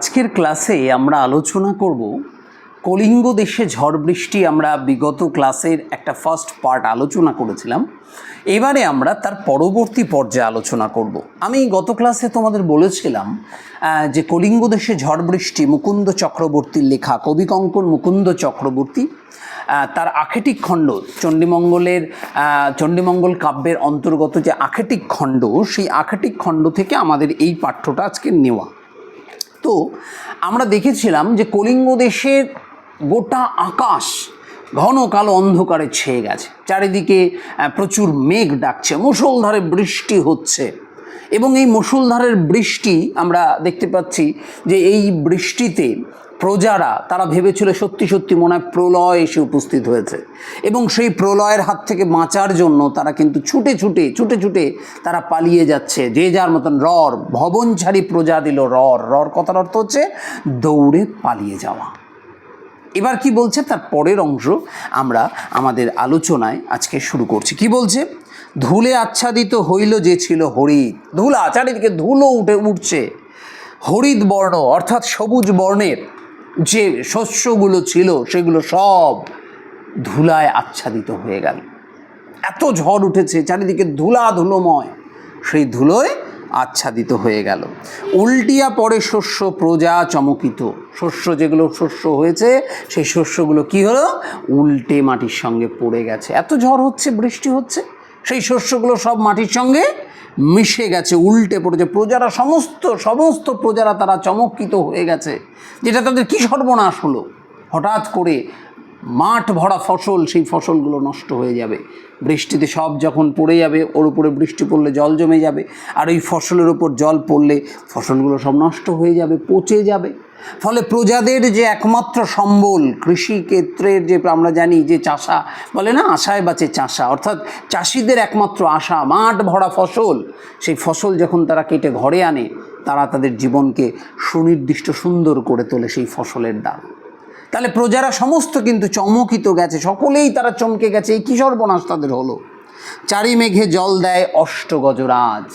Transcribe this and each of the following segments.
আজকের ক্লাসে আমরা আলোচনা করব কলিঙ্গ দেশে ঝড় বৃষ্টি আমরা বিগত ক্লাসের একটা ফার্স্ট পার্ট আলোচনা করেছিলাম। এবারে আমরা তার পরবর্তী পর্যায়ে আলোচনা করব। আমি গত ক্লাসে তোমাদের বলেছিলাম যে কলিঙ্গ দেশে ঝড় বৃষ্টি মুকুন্দ চক্রবর্তীর লেখা, কবি কঙ্কন মুকুন্দ চক্রবর্তী তার আখেটিক খণ্ড, চণ্ডীমঙ্গলের চণ্ডীমঙ্গল কাব্যের অন্তর্গত যে আখেটিক খণ্ড, সেই আখেটিক খণ্ড থেকে আমাদের এই পাঠ্যটা আজকে নেওয়া। তো আমরা দেখেছিলাম যে কলিঙ্গ দেশের গোটা আকাশ ঘন কালো অন্ধকারে ছেয়ে গেছে। চারিদিকে প্রচুর মেঘ ডাকছে মুসলধারে বৃষ্টি হচ্ছে এবং এই মুসলধারের বৃষ্টি আমরা দেখতে পাচ্ছি যে এই বৃষ্টিতে প্রজারা, তারা ভেবেছিল সত্যি সত্যি মনে হয় প্রলয় এসে উপস্থিত হয়েছে। এবং সেই প্রলয়ের হাত থেকে বাঁচার জন্য তারা কিন্তু ছুটে ছুটে ছুটে ছুটে তারা পালিয়ে যাচ্ছে। যে যার মতন রর ভবন ছাড়ি প্রজা দিল রর। রর কথার অর্থ হচ্ছে দৌড়ে পালিয়ে যাওয়া। এবার কি বলছে? তার পরের অংশ আমরা আমাদের আলোচনায় আজকে শুরু করছি। কি বলছে? ধুলে আচ্ছাদিত হইল যে ছিল হরিদ ধুলা, চারিদিকে ধুলো উঠে উঠছে। হরিদ বর্ণ, অর্থাৎ সবুজ বর্ণের। যে শস্যগুলো ছিল সেগুলো সব ধুলায় আচ্ছাদিত হয়ে গেল। এত ঝড় উঠেছে, চারিদিকে ধুলা ধুলোময়, সেই ধুলোয় আচ্ছাদিত হয়ে গেল। উল্টিয়া পরে শস্য প্রজা চমকিত। শস্য যেগুলো শস্য হয়েছে, সেই শস্যগুলো কি হলো? উল্টে মাটির সঙ্গে পড়ে গেছে। এত ঝড় হচ্ছে, বৃষ্টি হচ্ছে? সেই শস্যগুলো সব মাটির সঙ্গে মিশে গেছে, উল্টে পড়েছে। প্রজারা সমস্ত সমস্ত প্রজারা তারা চমকিত হয়ে গেছে। যেটা তাদের কী সর্বনাশ হলো? হঠাৎ করে মাঠ ভরা ফসল, সেই ফসলগুলো নষ্ট হয়ে যাবে। বৃষ্টিতে সব যখন পড়ে যাবে, ওর উপরে বৃষ্টি পড়লে জল জমে যাবে। আর ওই ফসলের উপর জল পড়লে ফসলগুলো সব নষ্ট হয়ে যাবে, পচে যাবে। ফলে প্রজাদের যে একমাত্র সম্বল কৃষিক্ষেত্রের যে আমরা জানি যে চাষা, বলে না, আশায় বাঁচে চাষা। অর্থাৎ চাষিদের একমাত্র আশা, মাঠ ভরা ফসল। সেই ফসল যখন তারা কেটে ঘরে আনে, তারা তাদের জীবনকে সুনির্দিষ্ট সুন্দর করে তোলে সেই ফসলের দাম। তাহলে প্রজারা সমস্ত কিন্তু চমকিত গেছে, সকলেই তারা চমকে গেছে, এই কী সর্বনাশ তাদের হলো? চারি মেঘে জল দেয় অষ্টগজরাজ।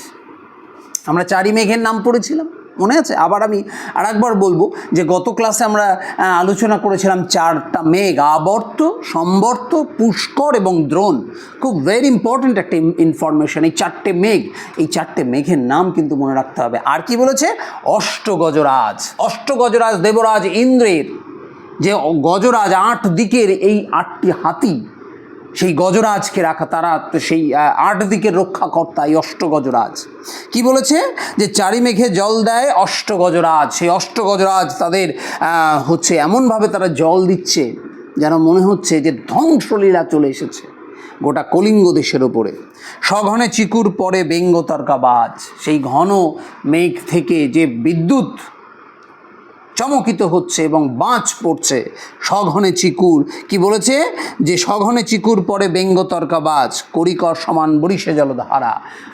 আমরা চারি মেঘের নাম পড়েছিলাম, মনে আছে? আবার আমি আর একবার বলব যে গত ক্লাসে আমরা আলোচনা করেছিলাম চারটা মেঘ, আবর্ত, সম্বর্ত, পুষ্কর এবং দ্রোণ। খুব ভেরি ইম্পর্ট্যান্ট একটা ইনফরমেশন এই চারটে মেঘ, এই চারটে মেঘের নাম কিন্তু মনে রাখতে হবে। আর কি বলেছে? অষ্টগজরাজ। অষ্টগজরাজ দেবরাজ ইন্দ্রের। যে গজরাজ আট দিকের এই আটটি হাতি, সেই গজরাজকে রাখা তারা তো সেই আট দিকের রক্ষাকর্তা এই অষ্ট গজরাজ কি বলেছে? যে চারি মেঘে জল দেয় অষ্ট গজরাজ সেই অষ্টগজরাজ তাদের হচ্ছে এমনভাবে তারা জল দিচ্ছে, যেন মনে হচ্ছে যে ধ্বংসলীলা চলে এসেছে গোটা কলিঙ্গ দেশের ওপরে। সঘনে চিকুর পরে ব্যঙ্গতর্কাবাজ সেই ঘন মেঘ থেকে যে বিদ্যুৎ চমকিত হচ্ছে এবং বাঁচ পড়ছে। সঘনে চিকুর। কি বলেছে? যে সঘনে চিকুর পরে ব্যঙ্গ তর্কাবাজ, করিকর সমান বরিশে জলধারা।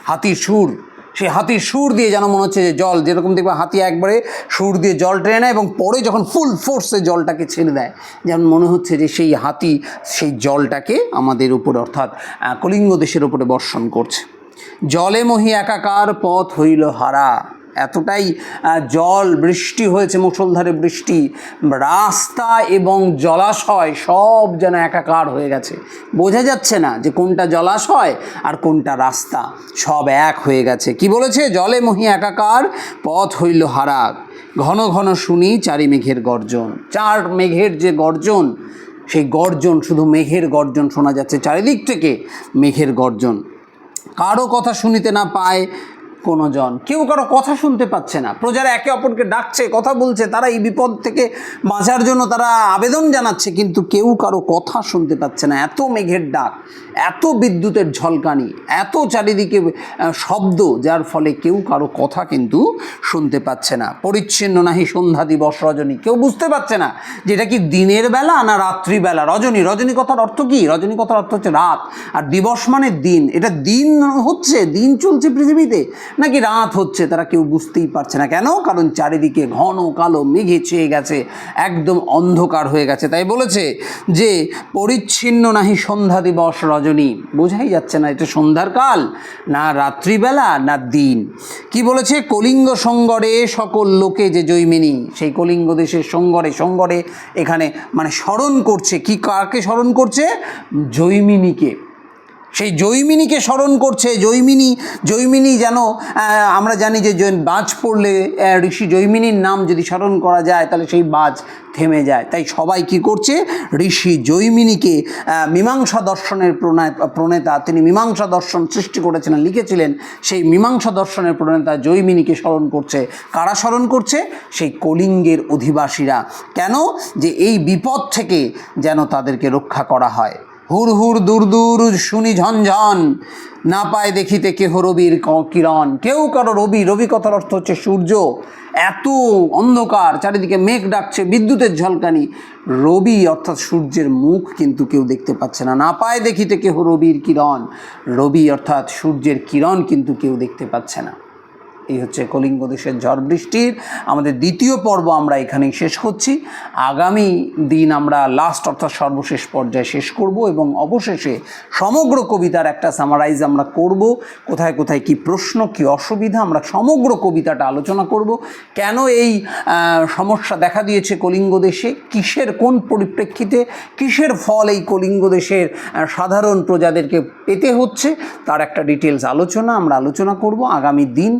হাতির সুর। সেই হাতির সুর দিয়ে যেন মনে হচ্ছে যে জল, যেরকম দেখবে হাতি একবারে সুর দিয়ে জল টেনে নেয় এবং পরে যখন ফুল ফোর্সে জলটাকে ছেড়ে দেয়, যেমন মনে হচ্ছে যে সেই হাতি সেই জলটাকে আমাদের উপরে অর্থাৎ কলিঙ্গ দেশের উপরে বর্ষণ করছে। জলে মহি একাকার পথ হইল হারা। এতটাই জল বৃষ্টি হয়েছে, মুষলধারে বৃষ্টি, রাস্তা এবং জলাশয় সব যেন একাকার হয়ে গেছে। বোঝা যাচ্ছে না যে কোনটা জলাশয় আর কোনটা রাস্তা, সব এক হয়ে গেছে। কি বলেছে? জলে মহি একাকার, পথ হইল হারা ঘন ঘন শুনি চারি মেঘের গর্জন। চার মেঘের যে গর্জন, সেই গর্জন শুধু মেঘের গর্জন শোনা যাচ্ছে চারিদিক থেকে, মেঘের গর্জন। কারও কথা শুনিতে না পায় কোনো জন। কেউ কারও কথা শুনতে পাচ্ছে না। প্রজারা একে অপরকে ডাকছে, কথা বলছে, তারা এই বিপদ থেকে বাঁচার জন্য তারা আবেদন জানাচ্ছে, কিন্তু কেউ কারও কথা শুনতে পাচ্ছে না। এত মেঘের ডাক, এত বিদ্যুতের ঝলকানি, এত চারিদিকে শব্দ, যার ফলে কেউ কারও কথা কিন্তু শুনতে পাচ্ছে না। পরিচ্ছিন্ন নাহি সন্ধ্যা দিবস রজনী। কেউ বুঝতে পারছে না যে এটা কি দিনের বেলা না রাত্রিবেলা রজনী রজনী কথার অর্থ কি? রজনী কথার অর্থ হচ্ছে রাত। আর দিবস মানে দিন। এটা দিন হচ্ছে, দিন চলছে পৃথিবীতে। নাকি রাত হচ্ছে, তারা কেউ বুঝতেই পারছে না কেন? কারণ চারিদিকে ঘন কালো মেঘে চেয়ে গেছে, একদম অন্ধকার হয়ে গেছে। তাই বলেছে যে, পরিচ্ছিন্ন নাহি সন্ধ্যা দিবস রজনী। বোঝাই যাচ্ছে না এটা সন্ধ্যার কাল, না রাত্রিবেলা, না দিন। কি বলেছে? কলিঙ্গ সঙ্গরে সকল লোকে যে জৈমিনী। সেই কলিঙ্গ দেশের সঙ্গরে সঙ্গরে এখানে মানে স্মরণ করছে। কি কাকে স্মরণ করছে? জৈমিনীকে। সেই জৈমিনীকে স্মরণ করছে। জৈমিনী জৈমিনী যেন আমরা জানি যে বাজ পড়লে ঋষি জৈমিনীর নাম যদি স্মরণ করা যায়, তাহলে সেই বাজ থেমে যায়। তাই সবাই কি করছে? ঋষি জৈমিনীকে মীমাংসা দর্শনের প্রণেতা, তিনি মীমাংসা দর্শন সৃষ্টি করেছিলেন, লিখেছিলেন, সেই মীমাংসা দর্শনের প্রণেতা জৈমিনীকে স্মরণ করছে। কারা স্মরণ করছে? সেই কলিঙ্গের অধিবাসীরা। কেন? যে এই বিপদ থেকে যেন তাদেরকে রক্ষা করা হয়। হুর হুর দূর দূর শুনি ঝনঝন। না পায় দেখিতে কেহ রবির কিরণ। কেউ কারও রবি রবি কথার অর্থ হচ্ছে সূর্য। এত অন্ধকার, চারিদিকে মেঘ ডাকছে, বিদ্যুতের ঝলকানি। রবি অর্থাৎ সূর্যের মুখ কিন্তু কেউ দেখতে পাচ্ছে না। না পায় দেখিতে কেহ রবির কিরণ। রবি অর্থাৎ সূর্যের কিরণ কিন্তু কেউ দেখতে পাচ্ছে না। এই হচ্ছে কলিঙ্গ দেশের ঝড় বৃষ্টির আমাদের দ্বিতীয় পর্ব আমরা এখানেই শেষ করছি। আগামী দিন আমরা লাস্ট অর্থাৎ সর্বশেষ পর্যায়ে শেষ করব এবং অবশেষে সমগ্র কবিতার একটা সামারাইজ আমরা করব। কোথায় কোথায় কি প্রশ্ন, কি অসুবিধা, আমরা সমগ্র কবিতাটা আলোচনা করব। কেন এই সমস্যা দেখা দিয়েছে কলিঙ্গ দেশে? কিসের, কোন পরিপ্রেক্ষিতে? কিসের ফল এই কলিঙ্গ দেশের সাধারণ প্রজাদেরকে পেতে হচ্ছে? তার একটা ডিটেলস আলোচনা আমরা আলোচনা করব। আগামী দিন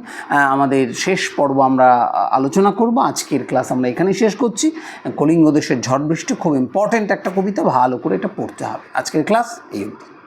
আমাদের শেষ পর্ব আমরা আলোচনা করব। আজকের ক্লাস আমরা এখানেই শেষ করছি। কলিঙ্গ দেশের ঝড় বৃষ্টি খুব ইম্পর্ট্যান্ট একটা কবিতা, ভালো করে এটা পড়তে হবে। আজকের ক্লাস এই অবধি।